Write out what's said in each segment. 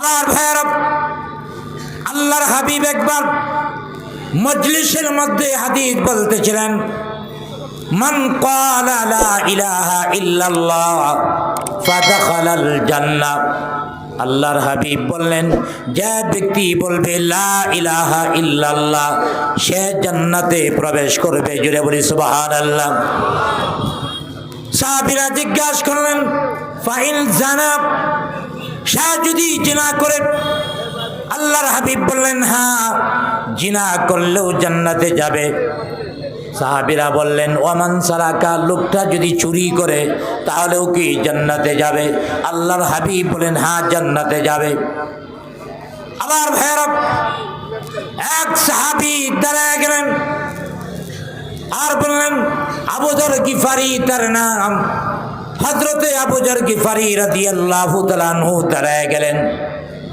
আবার ভাইয়ার আল্লাহর হাবিব একবার মজলিসের মধ্যে হাদিস বলতেছিলেন, মান ক্বালা লা আল্লাহর হাবিব বললেন, যে ব্যক্তি বলবে লা ইলাহা ইল্লাল্লাহ, সে জান্নাতে প্রবেশ করবে। জুড়ে বলি, সুবহানাল্লাহ। সাহাবীরা জিজ্ঞাসা করলেন, ফাইল জানাব? সে যদি জিনা করে, আল্লাহর হাবিব বললেন হ্যাঁ জিনা করলেও জান্নাতে যাবে। সাহাবিরা বললেন ওমান সারাকা লোকটা যদি চুরি করে, তাহলেও কি জান্নাতে যাবে? আল্লাহর হাবিব বলেন হ্যাঁ জান্নাতে যাবে। আবার ভৈরব এক সাহাবি দাঁড়ায় গেলেন আর বললেন আবুদর গিফারি তার নাম। হজরতে আবুজার গিফারি রাদি আল্লাহ তালানহু দাঁড়ায় গেলেন।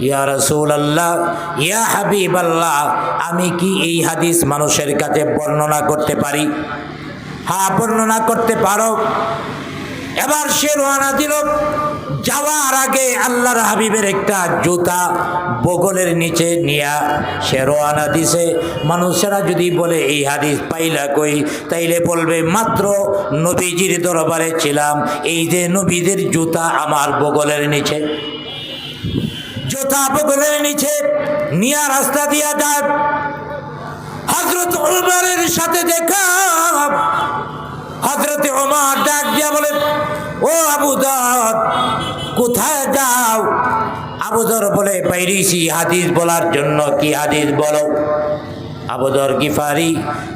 ইয়া রসুল আল্লাহ ইয়া হাবিব আল্লাহ আমি কি এই হাদিস মানুষের কাছে বর্ণনা করতে পারি? হ্যাঁ বর্ণনা করতে পারো। এবার সে রোয়ানা দিল। যাওয়ার আগে আল্লাহর হাবিবের একটা জুতা বগলের নিচে নিয়া সে রোয়ানা দিছে। মানুষেরা যদি বলে, এই হাদিস পাইলা কই? তাইলে বলবে, মাত্র নবীজির দরবারে ছিলাম। এই যে নবীদের জুতা আমার বগলের নিচে। জুতা বগলের নিচে নিয়া রাস্তা দিয়া যায়। হজরত সাথে দেখা। হজরতে দিয়া বলে ও আবু কোথায় যাও? আবুদর বলে বাইরিছি হাদিস বলার জন্য, কি হাদিস বলো? আবুদর গিফারি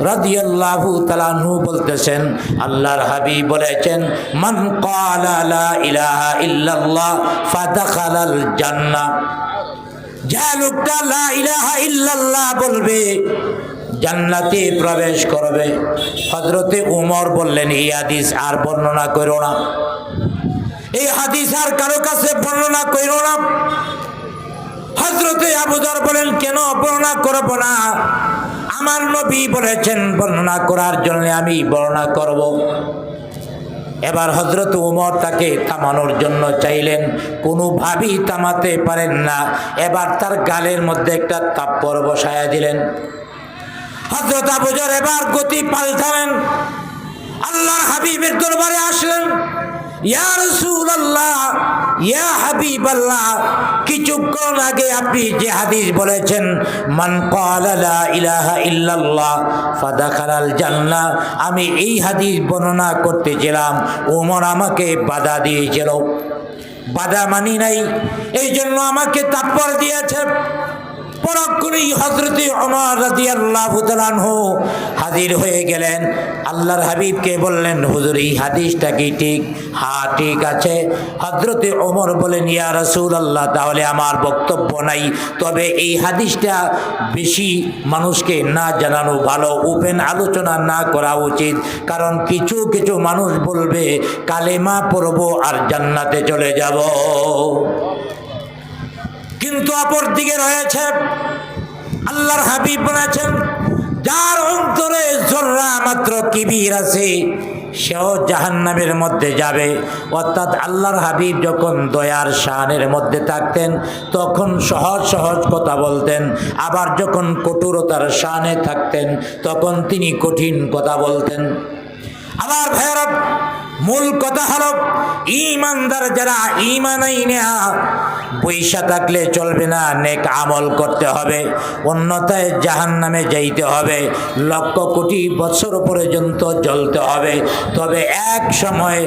রাদিয়াল্লাহু তাআলাহু বলতেছেন, আল্লাহর হাবিব বলেছেন, মান ক্বালা লা ইলাহা ইল্লাল্লাহ, ফাদাখালাল জান্নাহ। যে লোকটা লা ইলাহা ইল্লাল্লাহ বলবে জান্নাতে প্রবেশ করবে। হজরতে উমর বললেন, এই হাদিস আর বর্ণনা করো না। এই হাদিস আর কারও কাছে বর্ণনা করো না। হজরতে আবুদার বলেন, কেন বর্ণনা করব না? আমার নবী বলেছেন বর্ণনা করার জন্য আমি বর্ণনা করব। এবার হজরত উমর তাকে থামানোর জন্য চাইলেন। কোনোভাবেই থামাতে পারেন না। এবার তার গালের মধ্যে একটা তাপ্পর বসায়া দিলেন। হজরত আবুজর এবার গতি পাল্টালেন। আল্লাহর হাবিবের দরবারে আসলেন। কিছুক্ষণ আগে আপনি যে হাদিস বলেছেন আমি এই হাদিস বর্ণনা করতেছিলাম ওমর আমাকে বাধা দিয়েছিল। বাধা মানি নাই এই জন্য আমাকে তাৎপর দিয়েছে। পরাক্রমী হজরতে অমর রাজি আল্লাহ হাজির হয়ে গেলেন। আল্লাহর হাবিবকে বললেন, হুজুর, এই হাদিসটা কি ঠিক? হ্যাঁ ঠিক আছে। হজরতে ওমর বলেন, ইয়া রসুল আল্লাহ তাহলে আমার বক্তব্য নাই। তবে এই হাদিসটা বেশি মানুষকে না জানানো ভালো। ওপেন আলোচনা না করা উচিত। কারণ কিছু কিছু মানুষ বলবে, কালেমা পড়ব আর জান্নাতে চলে যাব। কিন্তু অপর দিকে রয়েছে আল্লাহর হাবিব বলেছেন, যার অন্তরে জোররা মাত্র কিবির আছে, সেও জাহান্নামের মধ্যে যাবে। অর্থাৎ আল্লাহর হাবিব যখন দয়ার শাহানের মধ্যে থাকতেন, তখন সহজ সহজ কথা বলতেন। আবার যখন কঠোরতার শাহানে থাকতেন, তখন তিনি কঠিন কথা বলতেন। আবার ভৈরব মূল কথা হলো ইমানদার যারা ইমানাই নেয়া, পয়সা থাকলে চলবে না, নেক আমল করতে হবে, অন্যথায় জাহান নামে যাইতে হবে, লক্ষ কোটি বছর পর্যন্ত জ্বলতে হবে। তবে এক সময়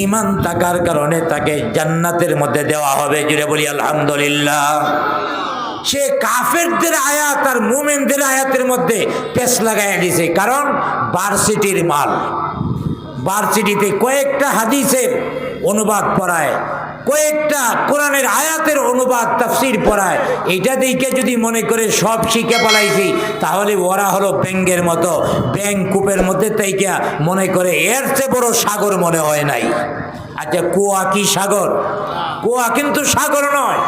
ইমান থাকার কারণে তাকে জান্নাতের মধ্যে দেওয়া হবে জুড়ে বলি আলহামদুলিল্লাহ। সে কাফেরদের আয়াত আর মুমেনদের আয়াতের মধ্যে পেস লাগাইয়া দিছে, কারণ ভার্সিটির মাল। ভার্সিটিতে কয়েকটা হাদিসের অনুবাদ পড়ায়, কয়েকটা কোরআনের আয়াতের অনুবাদ, তাফসির পড়ায়। এটা দেখে যদি মনে করে সব শিখে পালাইছি তাহলে ওরা হলো ব্যাঙ্গের মতো। ব্যাং কূপের মধ্যে তাইকা মনে করে এর চেয়ে বড় সাগর মনে হয় নাই। আচ্ছা কুয়া কি সাগর? কুয়া কিন্তু সাগর নয়।